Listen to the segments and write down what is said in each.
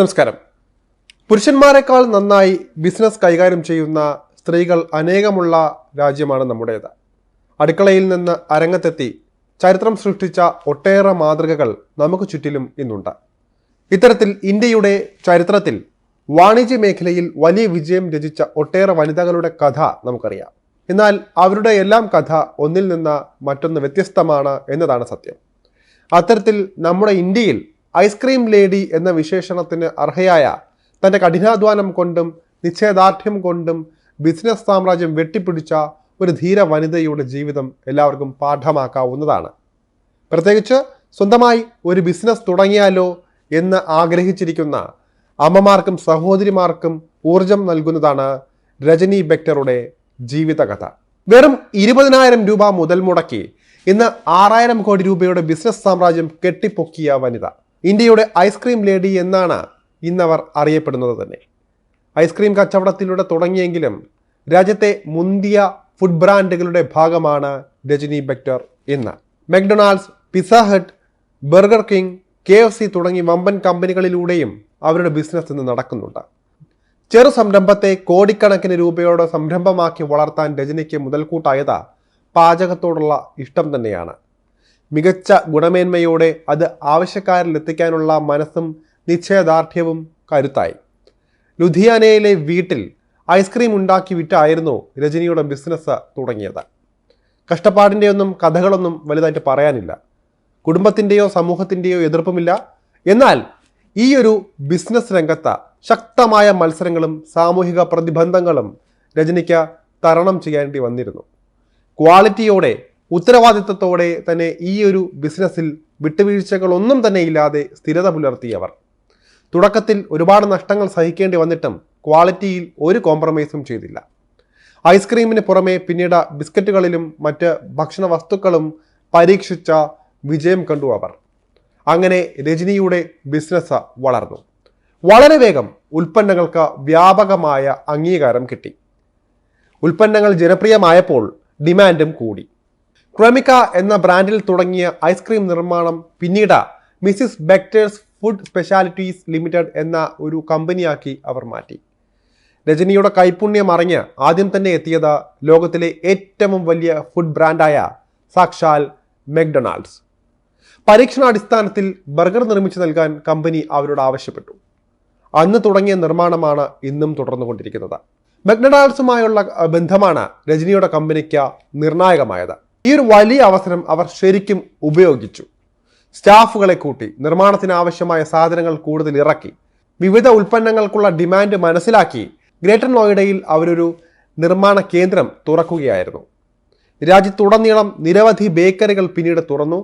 നമസ്കാരം. പുരുഷന്മാരെക്കാൾ നന്നായി ബിസിനസ് കൈകാര്യം ചെയ്യുന്ന സ്ത്രീകൾ അനേകമുള്ള രാജ്യമാണ് നമ്മുടേത്. അടുക്കളയിൽ നിന്ന് അരങ്ങത്തെത്തി ചരിത്രം സൃഷ്ടിച്ച ഒട്ടേറെ മാതൃകകൾ നമുക്ക് ചുറ്റിലും ഇന്നുണ്ട്. ഇത്തരത്തിൽ ഇന്ത്യയുടെ ചരിത്രത്തിൽ വാണിജ്യ മേഖലയിൽ വലിയ വിജയം രചിച്ച ഒട്ടേറെ വനിതകളുടെ കഥ നമുക്കറിയാം. എന്നാൽ അവരുടെ എല്ലാം കഥ ഒന്നിൽ നിന്ന് മറ്റൊന്ന് വ്യത്യസ്തമാണ് എന്നതാണ് സത്യം. അത്തരത്തിൽ നമ്മുടെ ഇന്ത്യയിൽ ഐസ്ക്രീം ലേഡി എന്ന വിശേഷണത്തിന് അർഹയായ തന്റെ കഠിനാധ്വാനം കൊണ്ടും നിശ്ചയദാർഢ്യം കൊണ്ടും ബിസിനസ് സാമ്രാജ്യം വെട്ടിപ്പിടിച്ച ഒരു ധീര വനിതയുടെ ജീവിതം എല്ലാവർക്കും പാഠമാക്കാവുന്നതാണ്. പ്രത്യേകിച്ച് സ്വന്തമായി ഒരു ബിസിനസ് തുടങ്ങിയാലോ എന്ന് ആഗ്രഹിച്ചിരിക്കുന്ന അമ്മമാർക്കും സഹോദരിമാർക്കും ഊർജം നൽകുന്നതാണ് രജനി ബെക്ടറുടെ ജീവിതകഥ. വെറും ഇരുപതിനായിരം രൂപ മുതൽ മുടക്കി ഇന്ന് ആറായിരം കോടി രൂപയുടെ ബിസിനസ് സാമ്രാജ്യം കെട്ടിപ്പൊക്കിയ വനിത. ഇന്ത്യയുടെ ഐസ്ക്രീം ലേഡി എന്നാണ് ഇന്നവർ അറിയപ്പെടുന്നത് തന്നെ. ഐസ്ക്രീം കച്ചവടത്തിലൂടെ തുടങ്ങിയെങ്കിലും രാജ്യത്തെ മുന്തിയ ഫുഡ് ബ്രാൻഡുകളുടെ ഭാഗമാണ് രജനി ബെക്ടർ ഇന്ന് McDonald's Pizza Hut Burger King K F C തുടങ്ങി വമ്പൻ കമ്പനികളിലൂടെയും അവരുടെ ബിസിനസ് ഇന്ന് നടക്കുന്നുണ്ട്. ചെറു സംരംഭത്തെ കോടിക്കണക്കിന് രൂപയോടെ സംരംഭമാക്കി വളർത്താൻ രജനിക്ക് മുതൽക്കൂട്ടായത് പാചകത്തോടുള്ള ഇഷ്ടം തന്നെയാണ്. മികച്ച ഗുണമേന്മയോടെ അത് ആവശ്യക്കാരിൽ എത്തിക്കാനുള്ള മനസ്സും നിശ്ചയദാർഢ്യവും കരുത്തായി. ലുധിയാനയിലെ വീട്ടിൽ ഐസ്ക്രീം ഉണ്ടാക്കി വിറ്റായിരുന്നു രജനിയുടെ ബിസിനസ് തുടങ്ങിയത്. കഷ്ടപ്പാടിന്റെയൊന്നും കഥകളൊന്നും വലുതായിട്ട് പറയാനില്ല. കുടുംബത്തിന്റെയോ സമൂഹത്തിന്റെയോ എതിർപ്പുമില്ല. എന്നാൽ ഈ ഒരു ബിസിനസ് രംഗത്ത് ശക്തമായ മത്സരങ്ങളും സാമൂഹിക പ്രതിബന്ധങ്ങളും രജനിക്ക് തരണം ചെയ്യേണ്ടി വന്നിരുന്നു. ക്വാളിറ്റിയോടെ ഉത്തരവാദിത്തത്തോടെ തന്നെ ഈ ഒരു ബിസിനസ്സിൽ വിട്ടുവീഴ്ചകളൊന്നും തന്നെ ഇല്ലാതെ സ്ഥിരത പുലർത്തിയവർ. തുടക്കത്തിൽ ഒരുപാട് നഷ്ടങ്ങൾ സഹിക്കേണ്ടി വന്നിട്ടും ക്വാളിറ്റിയിൽ ഒരു കോംപ്രമൈസും ചെയ്തില്ല. ഐസ്ക്രീമിന് പുറമെ പിന്നീട് ബിസ്ക്കറ്റുകളിലും മറ്റ് ഭക്ഷണ വസ്തുക്കളും പരീക്ഷിച്ച വിജയം കണ്ടു അവർ. അങ്ങനെ രജനിയുടെ ബിസിനസ് വളർന്നു. വളരെ വേഗം ഉൽപ്പന്നങ്ങൾക്ക് വ്യാപകമായ അംഗീകാരം കിട്ടി. ഉൽപ്പന്നങ്ങൾ ജനപ്രിയമായപ്പോൾ ഡിമാൻഡും കൂടി. ക്രമിക്ക എന്ന ബ്രാൻഡിൽ തുടങ്ങിയ ഐസ്ക്രീം നിർമ്മാണം പിന്നീട് Mrs Bectors Food Specialities Limited എന്ന ഒരു കമ്പനിയാക്കി അവർ മാറ്റി. രജനിയുടെ കൈപുണ്യം അറിഞ്ഞ് ആദ്യം തന്നെ എത്തിയത് ലോകത്തിലെ ഏറ്റവും വലിയ ഫുഡ് ബ്രാൻഡായ സാക്ഷാൽ മെക്ഡൊണാൾഡ്സ്. പരീക്ഷണാടിസ്ഥാനത്തിൽ ബർഗർ നിർമ്മിച്ചു നൽകാൻ കമ്പനി അവരോട് ആവശ്യപ്പെട്ടു. അന്ന് തുടങ്ങിയ നിർമ്മാണമാണ് ഇന്നും തുടർന്നുകൊണ്ടിരിക്കുന്നത്. മെക്ഡൊണാൾഡ്സുമായുള്ള ബന്ധമാണ് രജനിയുടെ കമ്പനിക്ക് നിർണായകമായത്. ഈ ഒരു വലിയ അവസരം അവർ ശരിക്കും ഉപയോഗിച്ചു. സ്റ്റാഫുകളെ കൂട്ടി നിർമ്മാണത്തിന് ആവശ്യമായ സാധനങ്ങൾ കൂടുതൽ ഇറക്കി വിവിധ ഉൽപ്പന്നങ്ങൾക്കുള്ള ഡിമാൻഡ് മനസ്സിലാക്കി ഗ്രേറ്റർ നോയിഡയിൽ അവരൊരു നിർമ്മാണ കേന്ദ്രം തുറക്കുകയായിരുന്നു. രാജ്യത്തുടനീളം നിരവധി ബേക്കറികൾ പിന്നീട് തുറന്നു.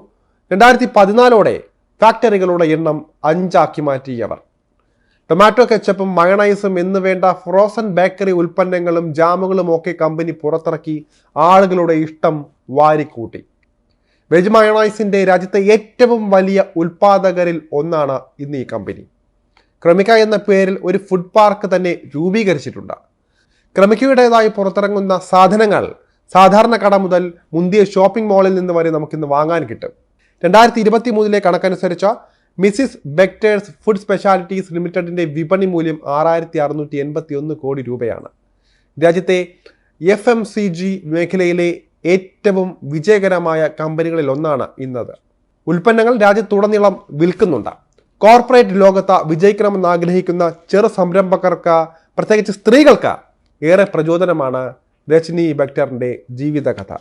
രണ്ടായിരത്തി പതിനാലോടെ ഫാക്ടറികളുടെ എണ്ണം അഞ്ചാക്കി മാറ്റിയവർ. ടൊമാറ്റോ കെച്ചപ്പും മയണൈസും എന്ന് വേണ്ട ഫ്രോസൺ ബേക്കറി ഉൽപ്പന്നങ്ങളും ജാമുകളും ഒക്കെ കമ്പനി പുറത്തിറക്കി ആളുകളുടെ ഇഷ്ടം വാരിക്കൂട്ടി. വെജ് മയണൈസിന്റെ രാജ്യത്തെ ഏറ്റവും വലിയ ഉൽപാദകരിൽ ഒന്നാണ് ഇന്ന് ഈ കമ്പനി. ക്രമിക എന്ന പേരിൽ ഒരു ഫുഡ് പാർക്ക് തന്നെ രൂപീകരിച്ചിട്ടുണ്ട്. ക്രമിക്കയുടേതായി പുറത്തിറങ്ങുന്ന സാധനങ്ങൾ സാധാരണ കട മുതൽ മുന്തിയ ഷോപ്പിംഗ് മാളിൽ നിന്ന് വരെ നമുക്കിന്ന് വാങ്ങാൻ കിട്ടും. രണ്ടായിരത്തി ഇരുപത്തി മൂന്നിലെ കണക്കനുസരിച്ച് മിസിസ് ബെക്ടേഴ്സ് ഫുഡ് സ്പെഷ്യാലിറ്റീസ് ലിമിറ്റഡിന്റെ വിപണി മൂല്യം ആറായിരത്തി അറുന്നൂറ്റി എൺപത്തി ഒന്ന് കോടി രൂപയാണ്. രാജ്യത്തെ എഫ് എം സി ജി മേഖലയിലെ ഏറ്റവും വിജയകരമായ കമ്പനികളിൽ ഒന്നാണ് ഇന്നത്. ഉൽപ്പന്നങ്ങൾ രാജ്യത്തുടനീളം വിൽക്കുന്നുണ്ട്. കോർപ്പറേറ്റ് ലോകത്ത് വിജയിക്കണമെന്ന് ആഗ്രഹിക്കുന്ന ചെറു സംരംഭകർക്ക് പ്രത്യേകിച്ച് സ്ത്രീകൾക്ക് ഏറെ പ്രചോദനമാണ് രജനി ബക്ടറിന്റെ ജീവിതകഥ.